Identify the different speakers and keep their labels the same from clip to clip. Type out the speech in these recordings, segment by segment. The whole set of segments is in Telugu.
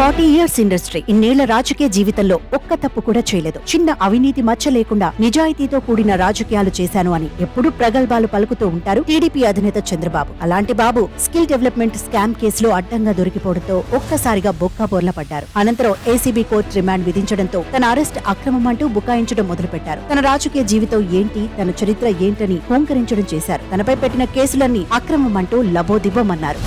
Speaker 1: Forty years industry. ఇన్నేళ్ళ రాజకీయ జీవితంలో ఒక్క తప్పు కూడా చేయలేదు. చిన్న అవినీతి మచ్చ లేకుండా నిజాయితీతో కూడిన రాజకీయాలు చేశాను అని ఎప్పుడూ ప్రగల్భాలు పలుకుతూ ఉంటారు టీడీపీ అధినేత చంద్రబాబు. అలాంటి బాబు స్కిల్ డెవలప్మెంట్ స్కామ్ కేసులో అడ్డంగా దొరికిపోవడంతో ఒక్కసారిగా బొక్క బోర్ల పడ్డారు. అనంతరం ఏసీబీ కోర్టు రిమాండ్ విధించడంతో తన అరెస్ట్ అక్రమం అంటూ బుకాయించడం మొదలుపెట్టారు. తన రాజకీయ జీవితం ఏంటి తన చరిత్ర ఏంటని హోంకరించడం చేశారు. తనపై పెట్టిన కేసులన్నీ అక్రమం అంటూ లబోదిబ్బమన్నారు.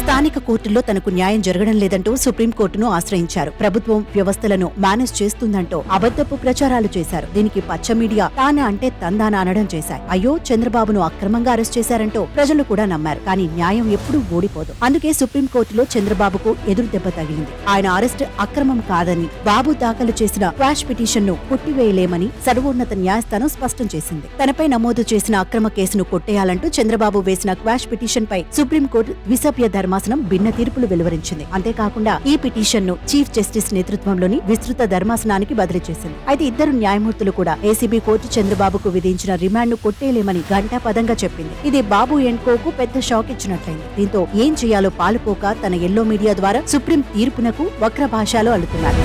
Speaker 1: స్థానిక కోర్టుల్లో తనకు న్యాయం జరగడం లేదంటూ సుప్రీంకోర్టును ఆశ్రయించారు. ప్రభుత్వం వ్యవస్థలను మేనేజ్ చేస్తుందంటూ అబద్ధపు ప్రచారాలు చేశారు. దీనికి పచ్చ మీడియా తాన అంటే తందాన అనడం చేశాయి. అయ్యో చంద్రబాబును అక్రమంగా అరెస్ట్ చేశారంటూ ప్రజలు కూడా నమ్మారు. కానీ న్యాయం ఎప్పుడూ ఓడిపోదు అందుకే సుప్రీంకోర్టులో చంద్రబాబుకు ఎదురు దెబ్బ తగిలింది. ఆయన అరెస్ట్ అక్రమం కాదని బాబు దాఖలు చేసిన క్వాష్ పిటిషన్ను కొట్టివేయలేమని సర్వోన్నత న్యాయస్థానం స్పష్టం చేసింది. తనపై నమోదు చేసిన అక్రమ కేసును కొట్టేయాలంటూ చంద్రబాబు వేసిన క్వాష్ పిటిషన్ పై సుప్రీంకోర్టు ద్విసభ్య ధర్మాసనం భిన్న తీర్పులు వెలువరించింది. అంతేకాకుండా ఈ పిటిషన్ను చీఫ్ జస్టిస్ నేతృత్వంలోని విస్తృత ధర్మాసనానికి బదిలీ చేసింది. అయితే ఇద్దరు న్యాయమూర్తులు కూడా ఏసీబీ కోర్టు చంద్రబాబుకు విధించిన రిమాండ్ను కొట్టేలేమని గంటా పదంగా చెప్పింది. ఇది బాబు ఎన్కోకు పెద్ద షాక్ ఇచ్చినట్లయింది. దీంతో ఏం చేయాలో పాలుపోక తన ఎల్లో మీడియా ద్వారా సుప్రీం తీర్పునకు వక్ర భాషలో అల్లుతున్నారు.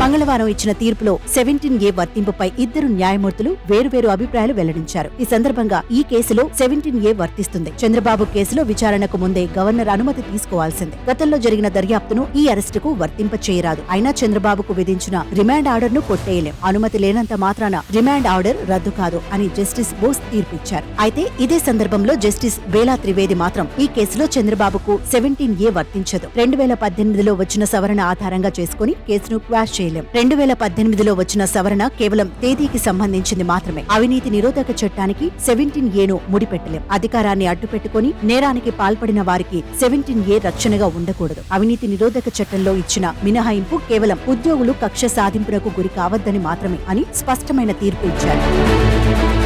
Speaker 1: మంగళవారం ఇచ్చిన తీర్పులో సెవెంటీన్ ఏ వర్తింపుపై ఇద్దరు న్యాయమూర్తులు వేరువేరు అభిప్రాయాలు వెల్లడించారు. ఈ సందర్భంగా ఈ కేసులో సెవెంటీన్ ఏ వర్తిస్తుంది. చంద్రబాబు కేసులో విచారణకు ముందే గవర్నర్ అనుమతి తీసుకోవాల్సిందే. గతంలో జరిగిన దర్యాప్తును ఈ అరెస్టుకు వర్తింప చేయరాదు. అయినా చంద్రబాబుకు విధించిన రిమాండ్ ఆర్డర్ను కొట్టేయలేం. అనుమతి లేనంత మాత్రాన రిమాండ్ ఆర్డర్ రద్దు కాదు అని జస్టిస్ బోస్ తీర్పిచ్చారు. అయితే ఇదే సందర్భంలో జస్టిస్ వేలా త్రివేది మాత్రం ఈ కేసులో చంద్రబాబుకు సెవెంటీన్ ఏ వర్తించదు. రెండు వేల పద్దెనిమిదిలో వచ్చిన సవరణ ఆధారంగా చేసుకుని కేసును క్వాష్ చేయలేం రెండు వేల పద్దెనిమిదిలో వచ్చిన సవరణ కేవలం తేదీకి సంబంధించింది మాత్రమే. అవినీతి నిరోధక చట్టానికి సెవెంటీన్ ఏను ముడిపెట్టలేం. అధికారాన్ని అడ్డుపెట్టుకుని నేరానికి పాల్పడిన వారికి సెవెంటీన్ ఏ రక్షణగా ఉండకూడదు. అవినీతి నిరోధక చట్టంలో ఇచ్చిన మినహాయింపు కేవలం ఉద్యోగులు కక్ష సాధింపునకు గురి కావద్దని మాత్రమే అని స్పష్టమైన తీర్పు ఇచ్చారు.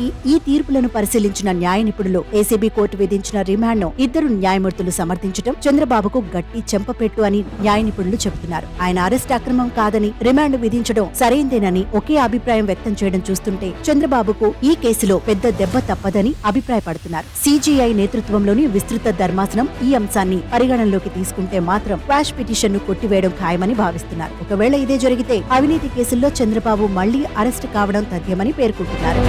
Speaker 1: మొత్తానికి ఈ తీర్పులను పరిశీలించిన న్యాయ నిపుణులు ఏసీబీ కోర్టు విధించిన రిమాండ్ను ఇద్దరు న్యాయమూర్తులు సమర్థించడం చంద్రబాబుకు గట్టి చెంపపెట్టు అని న్యాయ నిపుణులు చెబుతున్నారు. ఆయన అరెస్ట్ అక్రమం కాదని రిమాండ్ విధించడం సరైందేనని ఒకే అభిప్రాయం వ్యక్తం చేయడం చూస్తుంటే చంద్రబాబుకు ఈ కేసులో పెద్ద దెబ్బ తప్పదని అభిప్రాయపడుతున్నారు. సీజీఐ నేతృత్వంలోని విస్తృత ధర్మాసనం ఈ అంశాన్ని పరిగణనలోకి తీసుకుంటే మాత్రం క్వాష్ పిటిషన్ను కొట్టివేయడం ఖాయమని భావిస్తున్నారు. ఒకవేళ ఇదే జరిగితే అవినీతి కేసుల్లో చంద్రబాబు మళ్ళీ అరెస్ట్ కావడం తథ్యమని పేర్కొంటున్నారు.